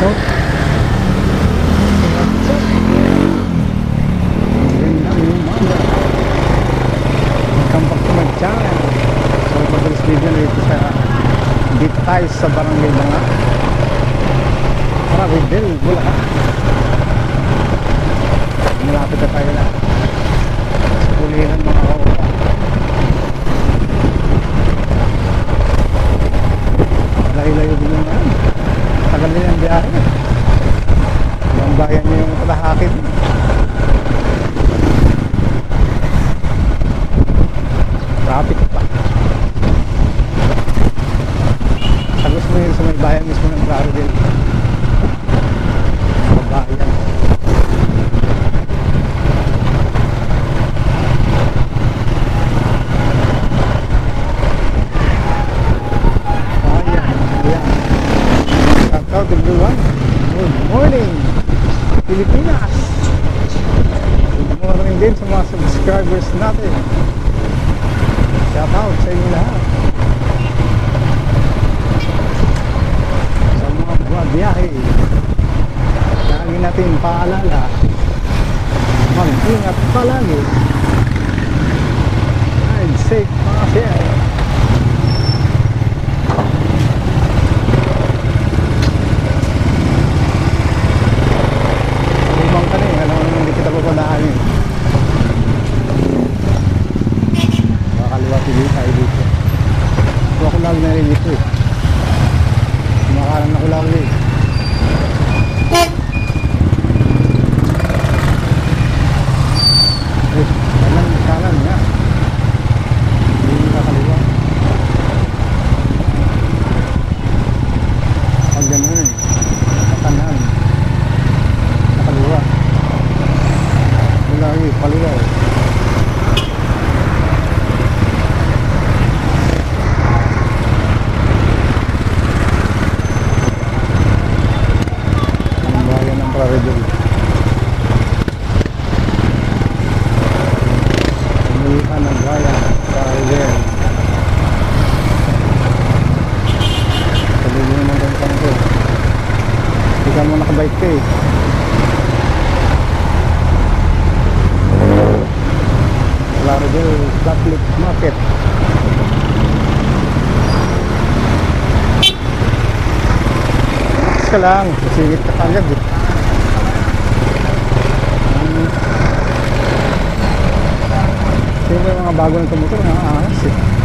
Up? Magandang umaga. Welcome back to my channel. So, madalas video na ito sa dito tayo sa Barangay. Marawidel, Bulacan. Malapit na tayo na. Sa pulihan mga kaupa. Layo-layo din yung ano. Tagal din ang biyahe. Yung bayan niyo yung kalahakit. Traffic pa. Sagos mo yun sa may bayan mismo ng Claridel. Sa bayan. Ayan, ayan. Shout out everyone. Good morning, Pilipinas. Morning din sa mga subscribers natin. Shout out sa inyo lahat. Sa mga buwan biyahe. Lagi natin paalala. Mag-ingat palagi. Ride safe mga sir. Lumang ka na eh. Alam mo naman hindi kita papadaan eh. Makakaliwa pili tayo dito. Ito lagi na rin dito eh. Kumakalan ako lagi eh. Eh, nakakaliwa. Pag ganun eh. Sa kanan. Nakaliwa. Wala eh, kaliwa eh. Ang bayan ng Praredel. Umuwihan ng bayan ng Praredel. Sabi mo naman kang kanto. Hindi ka mo nakabike ka eh. Praredel Public Market. Ka lang. Singit ka kagad eh. Siyempre mga bago ng tumuto, nakakaangas eh.